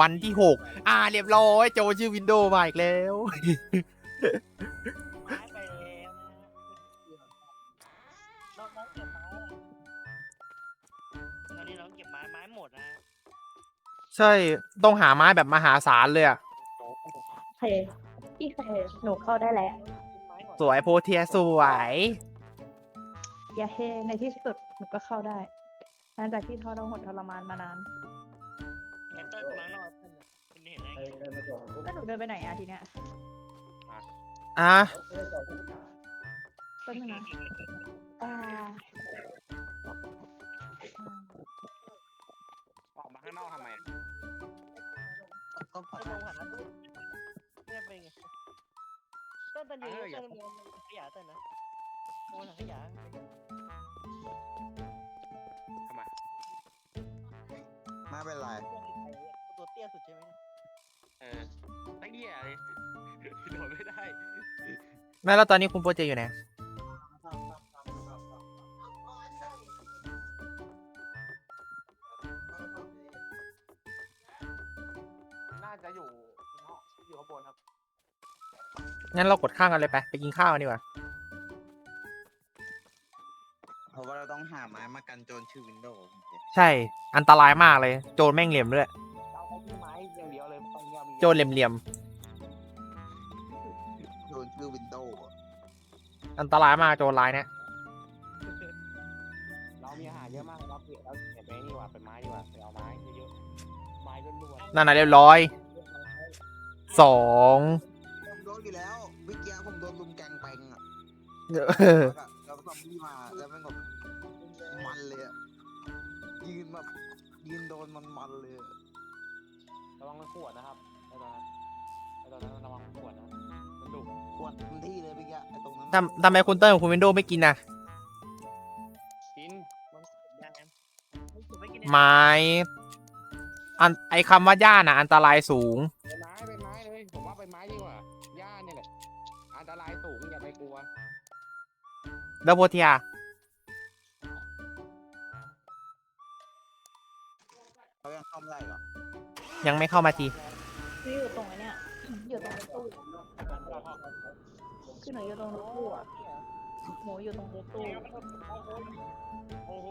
วันที่หกอ่าเรียบร้อยโจชื่อวินโดว์มาอีกแล้ว ไม้ไปแล้วน้องน้องเก็บไม้อะตอนนี้น้องเก็บไม้ไม้หมดนะใช่ต้องหาไม้แบบมหาศาลเลยอะเคพี่เคหนูเข้าได้แล้วไม้หมดสวยโพเทียสวย อย่าเฮในที่สุดหนูก็เข้าได้หลังจากที่ทรมานทรมานมานาน แอนเตอร์กำลังนอกขึ้นน่ะคุณเห็นไหมแล้วหนูเดินไปไหนอะทีเนี้ยอะก็นึงนะอ่าออกมาข้างนอกทำไมก็มองผ่านหน้าตู้ไม่ได้เป็นไงต้นตันอยู่ต้นเมืองขยะต้นนะโอ้ยขยะทำไมไม่เป็นไร ตัวเตี้ยสุดใช่ไหมเออตั้งเหี้ยเลยโดดไม่ได้แม่แล้วตอนนี้คุณโปรเจอยู่ไหนน่าจะอยู่ห้องอยู่ข้างบนครับ งั้นเรากดข้างกันเลยไปไปกินข้าวกันดีกว่าเพราะว่าเราต้องหาไม้มากันโจรชื่อวินโดว์ใช่ อันตรายมากเลย โจรแม่งเหลี่ยมด้วย โจรเหลี่ยมโจรชื่อวินโดว์อะๆอันตรายมากโจรลายเนี่ยเรามีอาหารเยอะมากเราเก็บเราเก็บไปนี่ดีกว่าเป็นไม้ดีกว่าไปเอาไม้เยอะๆไม้ล้วนนั่นน่ะเรียบร้อยสองผมโดนอยู่แล้วเมื่อกี้ผมโดนลุมแกงแปงอะเออแล้วก็แล้วซอมบี้มาแล้วมันแบบมันเลยอะยืนแบบยืนโดนมันมันๆเลยอะๆระวังมันขวดนะครับ ตอนนั้นระวังมันขวดนะมันดุขวดเต็มที่เลยเมื่อกี้ไอ้ตรงนั้นทำทำไมคุณเติ้ลกับคุณวินโดว์ไม่กินนะกินมันยังไงไม่กินไม้อันไอคำว่าย่าน่ะ อันตรายสูงใบไม้ใบไม้เลยผมว่าใบไม้ดีกว่าหญ้าเนี่ยแหละอันตรายสูงอย่าไปกลัวแล้วโพเทียเขายังเข้าไม่ได้เหรอยังไม่เข้ามาทีหนูอยู่ตรงไอ้เนี้ย อยู่ตรงรถตู้คือหนูอยู่ตรงรถตู้อะหนูอยู่ตรงรถตู้โอ้โห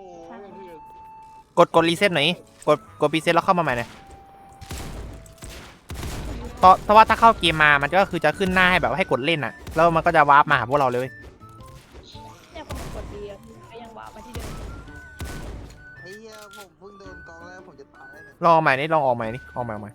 กดกดรีเซ็ตหน่อยกดกดรีเซ็ตแล้วเข้ามาใหม่หน่อยเพราะเพราะว่าถ้าเข้าเกมมามันก็คือจะขึ้นหน้าให้แบบว่าให้กดเล่นอะ แล้วมันก็จะวาร์ปมาหาพวกเราเลย เนี่ยพอหนูกดดีอะก็ยังว้ามาที่เดิมไอ้เหี้ยผมเพิ่งโดนกองแล้วผมจะตายแล้วเนี่ยลองเอาใหม่นี่ลองออกใหม่นี่ออกใหม่ออกใหม่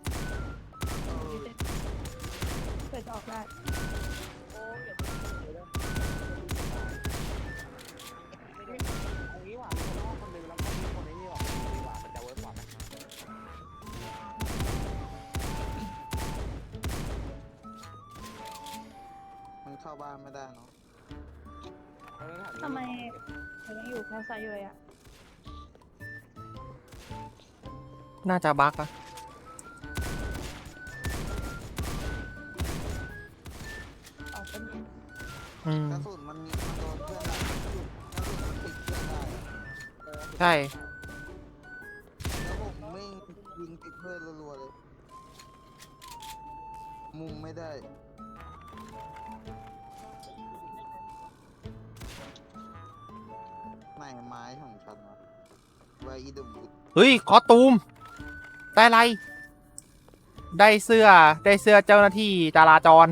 ไม่ได้เนาะเพราะฉะนั้นถามทำไมหนูยังอยู่แค่ไซด์อยู่เลยอะน่าจะบั๊กอะออกเป็นอืมกระสุนมันมีมันโดนเพื่อนได้กระสุนมันติดเพื่อนได้อะใช่ ฮ้ยคอตูม ได้อะไร ได้เสื้อได้เสื้อเจ้าหน้าที่จราจร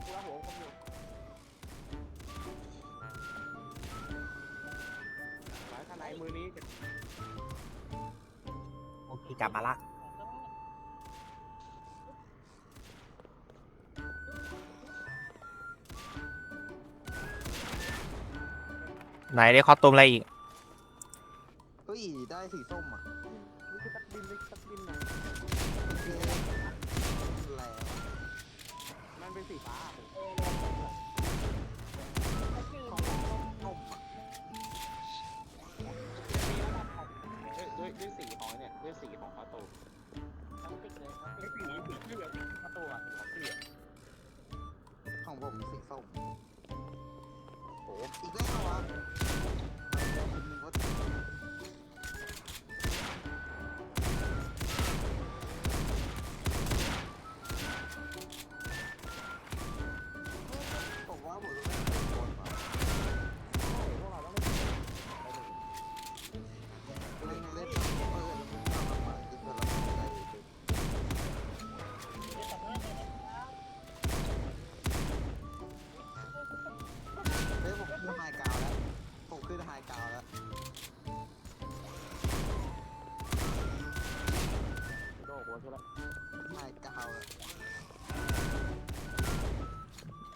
เอาไว้พวกกูแล้วหัวผมอยู่หมายขนาดมือนี้จะโอเคกลับมาละไหนได้คอสตูมอะไรอีก เฮ้ย ได้สีส้มอะนี่คือตักดินเลยตักดินนันเป็นสีฟ้าด้วยด้วยสีของเนี่ยด้วยสีของประตูทั้ติดเลยทั้ติดสีสีเหลืองประตูอะสีเหลืองของผมสีส้มโอ้อีกแล้วเหรอ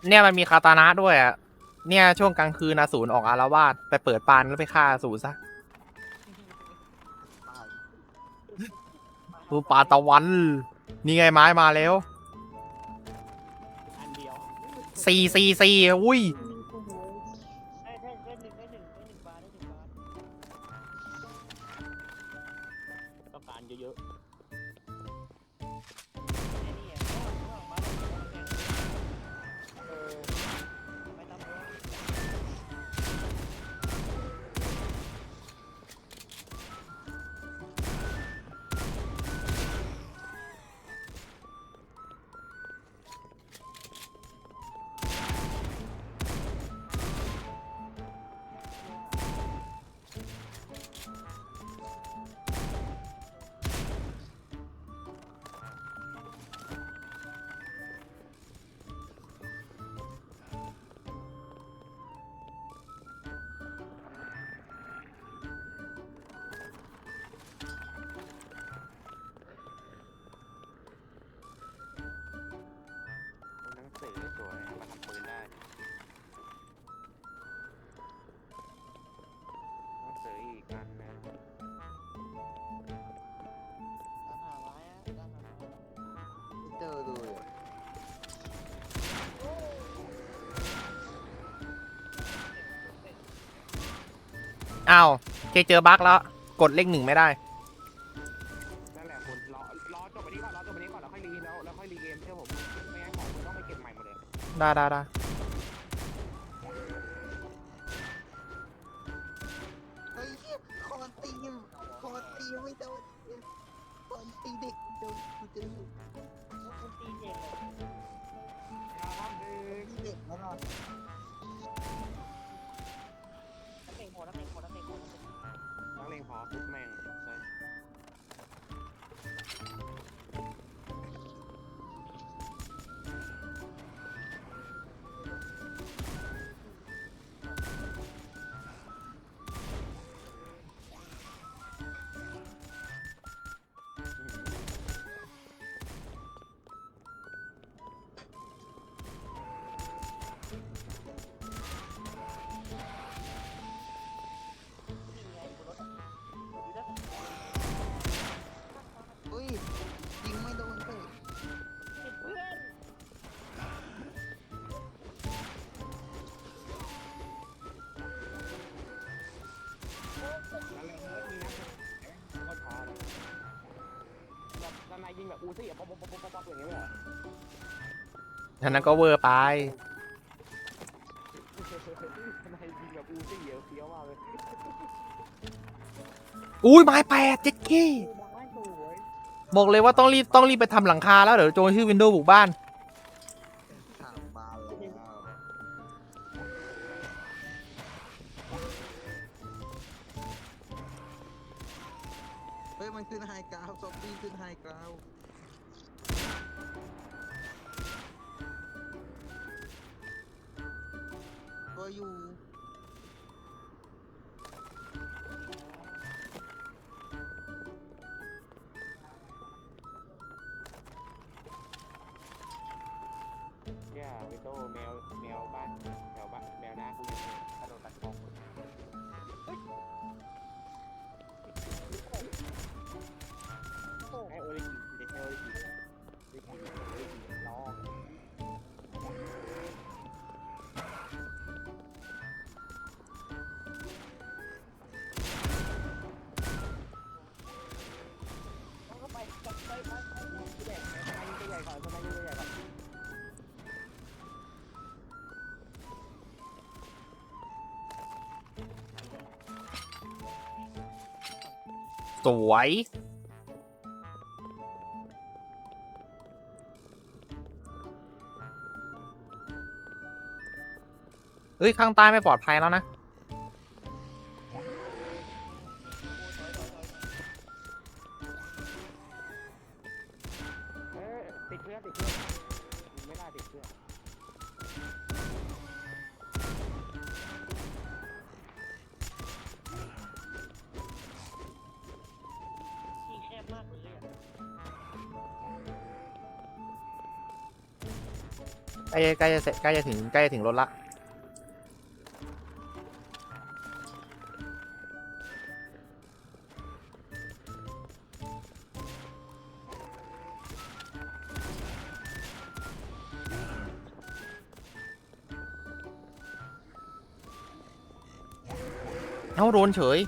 เนี่ยมันมีคาตานะด้วยอะ เนี่ยช่วงกลางคืนอสูรออกอารวาสไปเปิดปานแล้วไปฆ่าอสูรซะตายดูปาตะวัน นี่ไงไม้มาแล้วอันเดียวสี่สี่สี่อุ้ย อ้าวเคเจอบั๊กแล้ว กดเลขหนึ่งไม่ได้ นั่นแหละคุณรอรอจบไปนี้ก่อนรอจบไปนี้ก่อนแล้วค่อยรีแล้วแล้วค่อยรีเกมเชื่อผมไม่งั้นของคุณต้องไปเก็บใหม่หมดเลยได้ได้ได้ นักเลงพอปุ๊บแม่ง ยิงแบบอูซี่อะป๊อปป๊อปป๊อปป๊อปป๊อปอย่างเงี้ยเลยเหรออันนั้นก็เวอร์ไปด้านในยิงแบบอูซี่เยอะเฟี้ยวมากเลยอุ้ยไม้แปดเจ็ดเคดังไม่สวยบอกเลยว่าต้องรีบต้องรีบไปทำหลังคาแล้วเดี๋ยวโจรชื่อวินโดว์บุกบ้าน ฮ้ยมันขึ้นไฮกราวซอมบี้ขึ้นไฮกราวก็อยู่เนี่ยวิโต้แมวแมวบ้านแมวบ้านแมวหน้ากู โอ้โอริกิเด็กให้โอริกิเด็กให้โอริกิน้องไสวย เฮ้ย ข้างใต้ไม่ปลอดภัยแล้วนะ เอ้ยติดเพื่อนติดเพื่อนไม่ได้ติดเพื่อนที่แคบมากเลยอะใกล้ใกล้จะเสร็จใกล้จะถึงใกล้จะถึงรถละ เอ้าโดนเฉย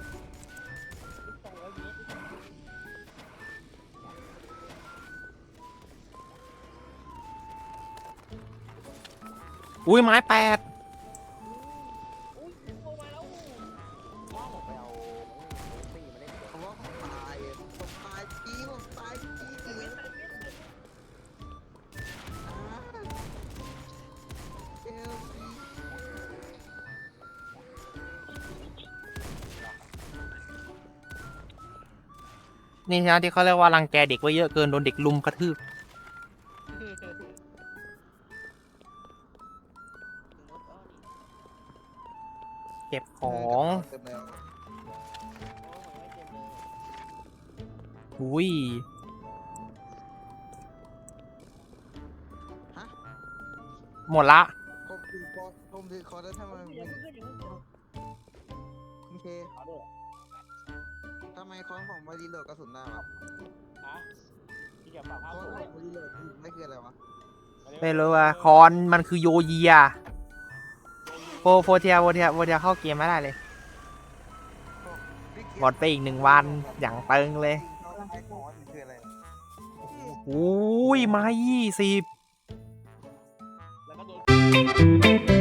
อุ้ยไม้แปด นี่นะที่เขาเรียกว่ารังแกเด็กไว้เยอะเกินโดนเด็กลุมกระทืบรถอ้อนี่เก็บของเต็มแล้วโอ้ยไม่เต็มเลยอุ้ยหมดละผมถือคอผมถือคอแล้วทำไมเดี๋มัยวนเพื่อนเดี๋ยวเพื่อนคุณเคเอาด้วยทำไมคอนของมารีโหลดกระสุนได้วะฮะที่เกี่ยวกับคภาพอนสขวอยงมารีโหลดไม่คืออะไรวะไม่รู้ว่าคอนมันคือโยเยียโฟโฟเทียโฟเทียโฟเทียเข้าเกมไม่ได้เลย หมดไปอีกหนึ่งวันอย่างเติงเลยไอ้คอนมันคืออะไรอุ้ยไมายี่สิบแล้วก็โดน